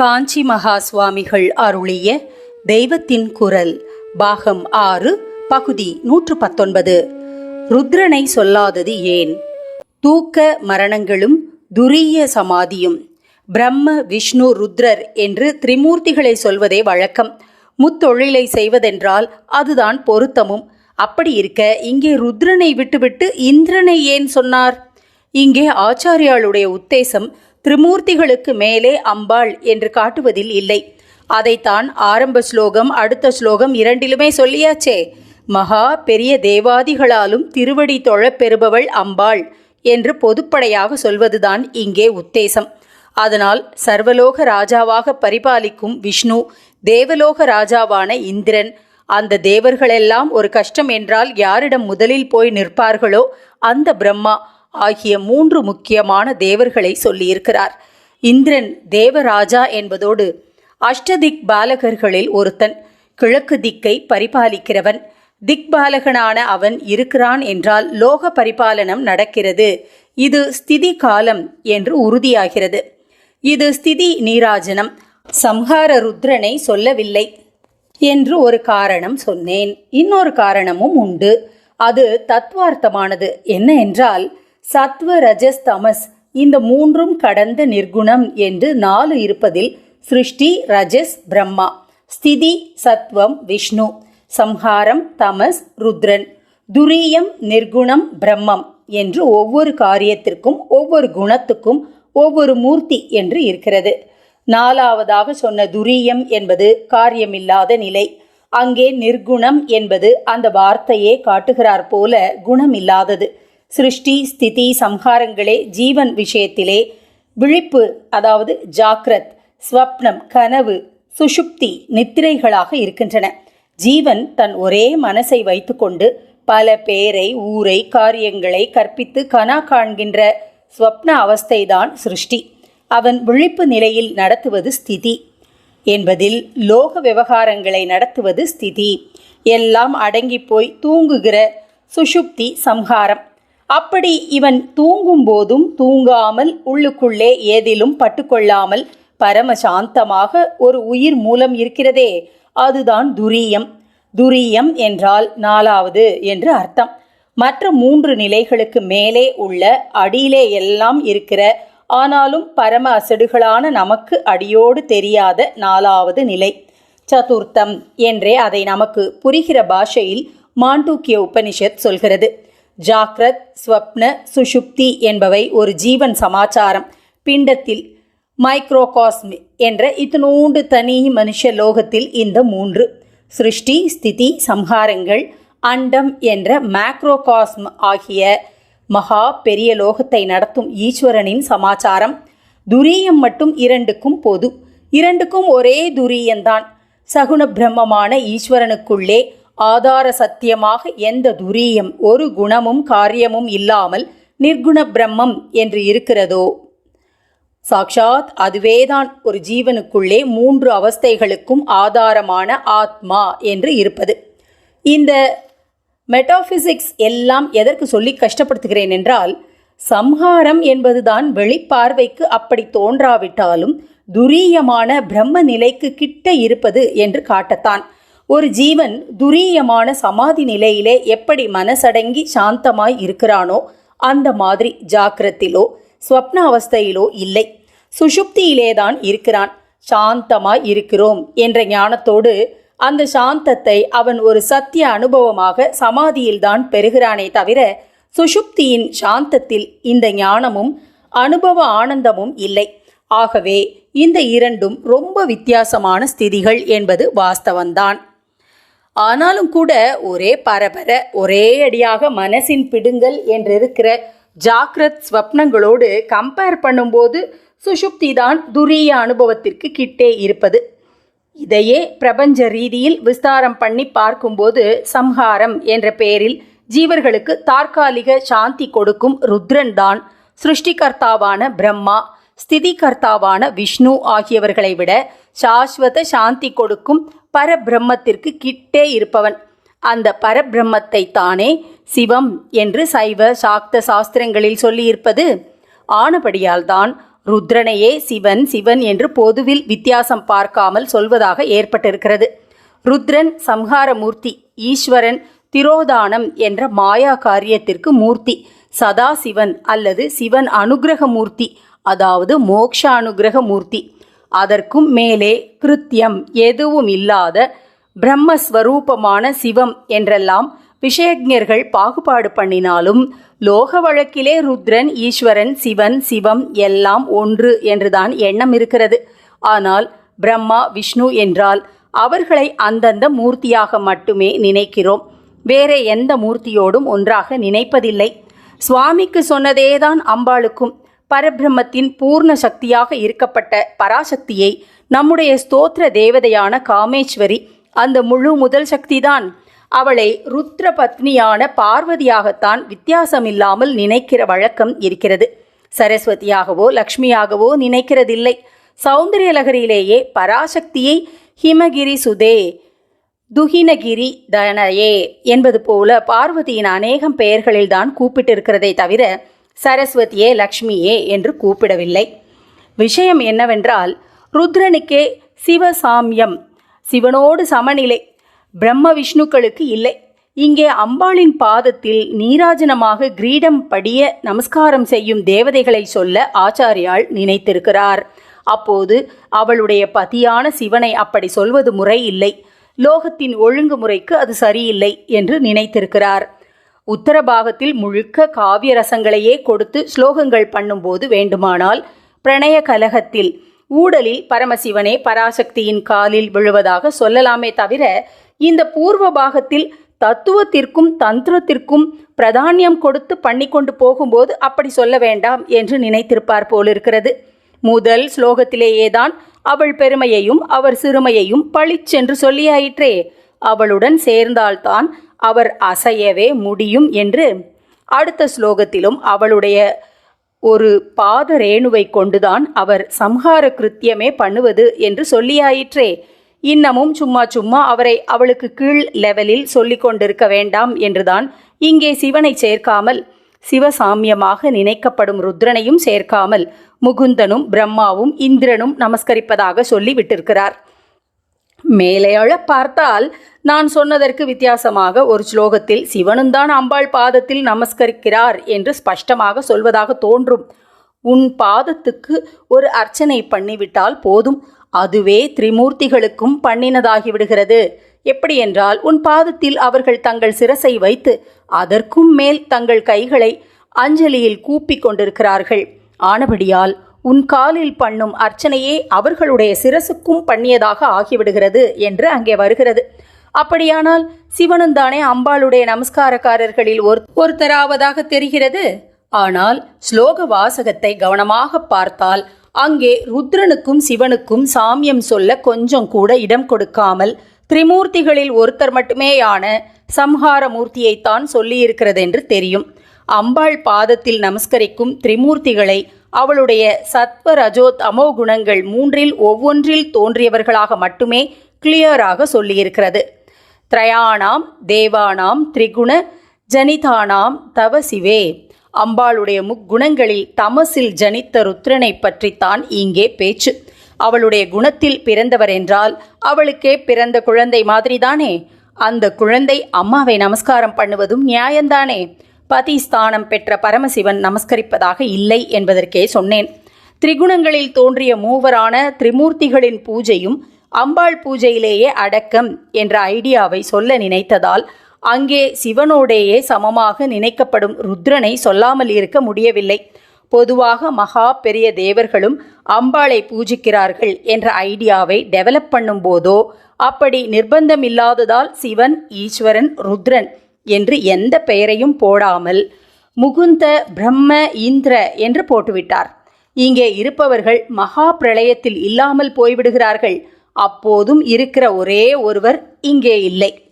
காஞ்சி மகா சுவாமிகள் அருளிய தெய்வத்தின் குரல் பாகம் ஆறு பகுதி நூற்று பத்தொன்பது. ருத்ரனை சொல்லாதது ஏன்? தூக்க மரணங்களும் துரிய சமாதியும். பிரம்ம விஷ்ணு ருத்ரர் என்று திரிமூர்த்திகளை சொல்வதே வழக்கம். முத்தொழிலை செய்வதென்றால் அதுதான் பொருத்தமும். அப்படி இருக்க இங்கே ருத்ரனை விட்டுவிட்டு இந்திரனை ஏன் சொன்னார்? இங்கே ஆச்சாரியாளுடைய உத்தேசம் திரிமூர்த்திகளுக்கு மேலே அம்பாள் என்று காட்டுவதில் இல்லை. அதைத்தான் ஆரம்ப ஸ்லோகம் அடுத்த ஸ்லோகம் இரண்டிலுமே சொல்லியாச்சே. மகா பெரிய தேவாதிகளாலும் திருவடி தொழப் பெறுபவள் அம்பாள் என்று பொதுப்படையாக சொல்வதுதான் இங்கே உத்தேசம். அதனால் சர்வலோக ராஜாவாக பரிபாலிக்கும் விஷ்ணு தேவலோக ராஜாவான இந்திரன் அந்த தேவர்களெல்லாம் ஒரு கஷ்டம் என்றால் யாரிடம் முதலில் போய் நிற்பார்களோ அந்த பிரம்மா ஆகிய மூன்று முக்கியமான தேவர்களை சொல்லியிருக்கிறார். இந்திரன் தேவராஜா என்பதோடு அஷ்டதிக் பாலகர்களில் ஒருத்தன் கிழக்கு திக்கை பரிபாலிக்கிறவன். திக்பாலகனான அவன் இருக்கிறான் என்றால் லோக பரிபாலனம் நடக்கிறது. இது ஸ்திதி காலம் என்று உறுதியாகிறது. இது ஸ்திதி நீராஜனம். சம்ஹார ருத்ரனை சொல்லவில்லை என்று ஒரு காரணம் சொன்னேன். இன்னொரு காரணமும் உண்டு. அது தத்துவார்த்தமானது என்ன என்றால் சத்வ ரஜஸ் தமஸ் இந்த மூன்றும் கடந்த நிர்குணம் என்று நாலு இருப்பதில் சிருஷ்டி ரஜஸ் பிரம்மா. ஸ்திதி சத்வம் விஷ்ணு. சம்ஹாரம் தமஸ் ருத்ரன். துரியம் நிர்குணம் பிரம்மம் என்று ஒவ்வொரு காரியத்திற்கும் ஒவ்வொரு குணத்துக்கும் ஒவ்வொரு மூர்த்தி என்று இருக்கிறது. நாலாவதாக சொன்ன துரியம் என்பது காரியமில்லாத நிலை. அங்கே நிர்குணம் என்பது அந்த வார்த்தையே காட்டுகிறார் போல குணமில்லாதது. சிருஷ்டி ஸ்திதி சம்ஹாரங்களே ஜீவன் விஷயத்திலே விழிப்பு அதாவது ஜாக்ரத் ஸ்வப்னம் கனவு சுஷுப்தி நித்திரைகளாக இருக்கின்றன. ஜீவன் தன் ஒரே மனசை வைத்துக்கொண்டு பல பேரை ஊரை காரியங்களை கற்பித்து கனா காண்கின்ற ஸ்வப்ன அவஸ்தைதான் சிருஷ்டி. அவன் விழிப்பு நிலையில் நடத்துவது ஸ்திதி என்பதில் லோக விவகாரங்களை நடத்துவது ஸ்திதி. எல்லாம் அடங்கி போய் தூங்குகிற சுஷுப்தி சம்ஹாரம். அப்படி இவன் தூங்கும் போதும் தூங்காமல் உள்ளுக்குள்ளே ஏதிலும் பட்டுக்கொள்ளாமல் பரமசாந்தமாக ஒரு உயிர் மூலம் இருக்கிறதே. அதுதான் துரியம். துரியம் என்றால் நாலாவது என்று அர்த்தம். மற்ற மூன்று நிலைகளுக்கு மேலே உள்ள அடியிலே எல்லாம் இருக்கிற ஆனாலும் பரம அசடுகளான நமக்கு அடியோடு தெரியாத நாலாவது நிலை. சதுர்த்தம் என்றே அதை நமக்கு புரிகிற பாஷையில் மாண்டூக்கிய உபனிஷத் சொல்கிறது. ஜாக்ரத் ஸ்வப்ன சுஷுப்தி என்பவை ஒரு ஜீவன் சமாச்சாரம். பிண்டத்தில் மைக்ரோகாஸ்மி என்ற இத்தினூண்டு தனி மனுஷ லோகத்தில் இந்த மூன்று. சிருஷ்டி ஸ்திதி சம்ஹாரங்கள் அண்டம் என்ற மேக்ரோகாஸ்ம் ஆகிய மகா பெரிய லோகத்தை நடத்தும் ஈஸ்வரனின் சமாச்சாரம். துரியம் மட்டும் இரண்டுக்கும் பொது. இரண்டுக்கும் ஒரே துரியந்தான். சகுண பிரம்மமான ஈஸ்வரனுக்குள்ளே ஆதார சத்தியமாக எந்த துரியம் ஒரு குணமும் காரியமும் இல்லாமல் நிர்குண பிரம்மம் என்று இருக்கிறதோ? சாக்ஷாத் அதுவேதான் ஒரு ஜீவனுக்குள்ளே மூன்று அவஸ்தைகளுக்கும் ஆதாரமான ஆத்மா என்று இருப்பது. இந்த மெட்டாபிசிக்ஸ் எல்லாம் எதற்கு சொல்லி கஷ்டப்படுத்துகிறேன் என்றால் சம்ஹாரம் என்பதுதான் வெளிப்பார்வைக்கு அப்படி தோன்றாவிட்டாலும் துரியமான பிரம்ம நிலைக்கு கிட்ட இருப்பது என்று காட்டத்தான். ஒரு ஜீவன் துரியமான சமாதி நிலையிலே எப்படி மனசடங்கி சாந்தமாய் இருக்கிறானோ அந்த மாதிரி ஜாக்கிரத்திலோ ஸ்வப்ன அவஸ்தையிலோ இல்லை. சுஷுப்தியிலேதான் இருக்கிறான். சாந்தமாய் இருக்கிறோம் என்ற ஞானத்தோடு அந்த சாந்தத்தை அவன் ஒரு சத்திய அனுபவமாக சமாதியில்தான் பெறுகிறானே தவிர சுஷுப்தியின் சாந்தத்தில் இந்த ஞானமும் அனுபவ ஆனந்தமும் இல்லை. ஆகவே இந்த இரண்டும் ரொம்ப வித்தியாசமான ஸ்திதிகள் என்பது வாஸ்தவந்தான். ஆனாலும் கூட ஒரே பரபர ஒரே அடியாக மனசின் பிடுங்கல் என்றிருக்கிற ஜாக்ரத் ஸ்வப்னங்களோடு கம்பேர் பண்ணும்போது சுஷுப்தி தான் துரிய அனுபவத்திற்கு கிட்டே இருப்பது. இதையே பிரபஞ்ச ரீதியில் விஸ்தாரம் பண்ணி பார்க்கும்போது சம்ஹாரம் என்ற பெயரில் ஜீவர்களுக்கு தற்காலிக சாந்தி கொடுக்கும் ருத்ரன் தான் சிருஷ்டிகர்த்தாவான பிரம்மா ஸ்திதிகர்த்தாவான விஷ்ணு ஆகியவர்களை விட சாஸ்வத சாந்தி கொடுக்கும் பரபிரம்மத்திற்கு கிட்டே இருப்பவன். அந்த பரபிரம்மத்தை தானே சிவம் என்று சைவ சாக்த சாஸ்திரங்களில் சொல்லியிருப்பது. ஆனபடியால்தான் ருத்ரனையே சிவன் சிவன் என்று பொதுவில் வித்தியாசம் பார்க்காமல் சொல்வதாக ஏற்பட்டிருக்கிறது. ருத்ரன் சம்ஹாரமூர்த்தி ஈஸ்வரன் திரோதானம் என்ற மாயா காரியத்திற்கு மூர்த்தி. சதாசிவன் அல்லது சிவன் அனுக்கிரக மூர்த்தி அதாவது மோக்ஷ அனுக்கிரக மூர்த்தி அதற்கும் மேலே கிருத்தியம் எதுவும் இல்லாத பிரம்மஸ்வரூபமான சிவம் என்றெல்லாம் விஷயஜர்கள் பாகுபாடு பண்ணினாலும் லோக வழக்கிலே ருத்ரன் ஈஸ்வரன் சிவன் சிவம் எல்லாம் ஒன்று என்றுதான் எண்ணம் இருக்கிறது. ஆனால் பிரம்மா விஷ்ணு என்றால் அவர்களை அந்தந்த மூர்த்தியாக மட்டுமே நினைக்கிறோம். வேற எந்த மூர்த்தியோடும் ஒன்றாக நினைப்பதில்லை. சுவாமிக்கு சொன்னதேதான் அம்பாளுக்கும் பரபிரம்மத்தின் பூர்ண சக்தியாக இருக்கப்பட்ட பராசக்தியை நம்முடைய ஸ்தோத்திர தேவதையான காமேஸ்வரி அந்த முழு முதல் சக்திதான். அவளை ருத்ர பத்னியான பார்வதியாகத்தான் வித்தியாசமில்லாமல் நினைக்கிற வழக்கம் இருக்கிறது. சரஸ்வதியாகவோ லக்ஷ்மியாகவோ நினைக்கிறதில்லை. சௌந்தரியலகரியிலேயே பராசக்தியை ஹிமகிரி சுதே துகினகிரி தனயே என்பது போல பார்வதியின் அநேகம் பெயர்களில்தான் கூப்பிட்டிருக்கிறதை தவிர சரஸ்வதியே லக்ஷ்மியே என்று கூப்பிடவில்லை. விஷயம் என்னவென்றால் ருத்ரனுக்கே சிவசாமியம் சிவனோடு சமநிலை பிரம்ம விஷ்ணுக்களுக்கு இல்லை. இங்கே அம்பாளின் பாதத்தில் நீராஜனமாக கிரீடம் படிய நமஸ்காரம் செய்யும் தேவதைகளை சொல்ல ஆச்சாரியால் நினைத்திருக்கிறார். அப்போது அவளுடைய பதியான சிவனை அப்படி சொல்வது முறை இல்லை. லோகத்தின் ஒழுங்குமுறைக்கு அது சரியில்லை என்று நினைத்திருக்கிறார். உத்தரபாகத்தில் முழுக்க காவிய ரசங்களையே கொடுத்து ஸ்லோகங்கள் பண்ணும்போது வேண்டுமானால் பிரணய கலகத்தில் ஊடலில் பரமசிவனே பராசக்தியின் காலில் விழுவதாக சொல்லலாமே தவிர இந்த பூர்வ பாகத்தில் தத்துவத்திற்கும் தந்திரத்திற்கும் பிரதானியம் கொடுத்து பண்ணி கொண்டு போகும்போது அப்படி சொல்ல வேண்டாம் என்று நினைத்திருப்பார் போலிருக்கிறது. முதல் ஸ்லோகத்திலேயேதான் அவள் பெருமையையும் அவர் சிறுமையையும் பளிச்சென்று சொல்லியாயிற்றே. அவளுடன் சேர்ந்தால்தான் அவர் அசையவே முடியும் என்று அடுத்த ஸ்லோகத்திலும் அவளுடைய ஒரு பாத ரேணுவை கொண்டுதான் அவர் சம்ஹார கிருத்தியமே பண்ணுவது என்று சொல்லியாயிற்றே. இன்னமும் சும்மா சும்மா அவரை அவளுக்கு கீழ் லெவலில் சொல்லிக் கொண்டிருக்க வேண்டாம் என்றுதான் இங்கே சிவனை சேர்க்காமல் சிவசாமியமாக நினைக்கப்படும் ருத்ரனையும் சேர்க்காமல் முகுந்தனும் பிரம்மாவும் இந்திரனும் நமஸ்கரிப்பதாக சொல்லி விட்டிருக்கிறார் மேலேயழ பார்த்தால் நான் சொன்னதற்கு வித்தியாசமாக ஒரு ஸ்லோகத்தில் சிவனும் தான் அம்பாள் பாதத்தில் நமஸ்கரிக்கிறார் என்று ஸ்பஷ்டமாக சொல்வதாக தோன்றும். உன் பாதத்துக்கு ஒரு அர்ச்சனை பண்ணிவிட்டால் போதும். அதுவே திரிமூர்த்திகளுக்கும் பண்ணினதாகிவிடுகிறது எப்படி என்றால் உன் பாதத்தில் அவர்கள் தங்கள் சிரசை வைத்து அதற்கும் மேல் தங்கள் கைகளை அஞ்சலியில் கூப்பிக் கொண்டிருக்கிறார்கள். ஆனபடியால் உன் காலில் பண்ணும் அர்ச்சனையே அவர்களுடைய சிரசுக்கும் பண்ணியதாக ஆகிவிடுகிறது என்று அங்கே வருகிறது. அப்படியானால் சிவனும் தானே அம்பாளுடைய நமஸ்காரக்காரர்களில் ஒரு ஒருத்தராவதாக தெரிகிறது? ஆனால் ஸ்லோக வாசகத்தை கவனமாக பார்த்தால் அங்கே ருத்ரனுக்கும் சிவனுக்கும் சாமியம் சொல்ல கொஞ்சம் கூட இடம் கொடுக்காமல் திரிமூர்த்திகளில் ஒருத்தர் மட்டுமேயான சம்ஹார மூர்த்தியைத்தான் சொல்லியிருக்கிறது என்று தெரியும். அம்பாள் பாதத்தில் நமஸ்கரிக்கும் திரிமூர்த்திகளை அவளுடைய சத்வ ரஜோத் தமோ குணங்கள் மூன்றில் ஒவ்வொன்றில் தோன்றியவர்களாக மட்டுமே கிளியராக சொல்லியிருக்கிறது. திரயாணாம் தேவானாம் திரிகுண ஜனிதானாம் தவசிவே அம்பாளுடைய முக்குணங்களில் தமசில் ஜனித்த ருத்ரனை பற்றித்தான் இங்கே பேச்சு. அவளுடைய குணத்தில் பிறந்தவர் என்றால் அவளுக்கே பிறந்த குழந்தை மாதிரிதானே? அந்த குழந்தை அம்மாவை நமஸ்காரம் பண்ணுவதும் நியாயந்தானே பதிஸ்தானம் பெற்ற பரமசிவன் நமஸ்கரிப்பதாக இல்லை என்பதற்கே சொன்னேன். திரிகுணங்களில் தோன்றிய மூவரான திரிமூர்த்திகளின் பூஜையும் அம்பாள் பூஜையிலேயே அடக்கம் என்ற ஐடியாவை சொல்ல நினைத்ததால் அங்கே சிவனோடேயே சமமாக நினைக்கப்படும் ருத்ரனை சொல்லாமல் இருக்க முடியவில்லை. பொதுவாக மகா பெரிய தேவர்களும் அம்பாளை பூஜிக்கிறார்கள் என்ற ஐடியாவை டெவலப் பண்ணும்போதோ அப்படி நிர்பந்தம் இல்லாததால் சிவன் ஈஸ்வரன் ருத்ரன் என்று எந்த பெயரையும் போடாமல் முகுந்த பிரம்ம இந்திர என்று போட்டுவிட்டார். இங்கே இருப்பவர்கள் மகா பிரளயத்தில் இல்லாமல் போய்விடுகிறார்கள். அப்போதும் இருக்கிற ஒரே ஒருவர் இங்கே இல்லை.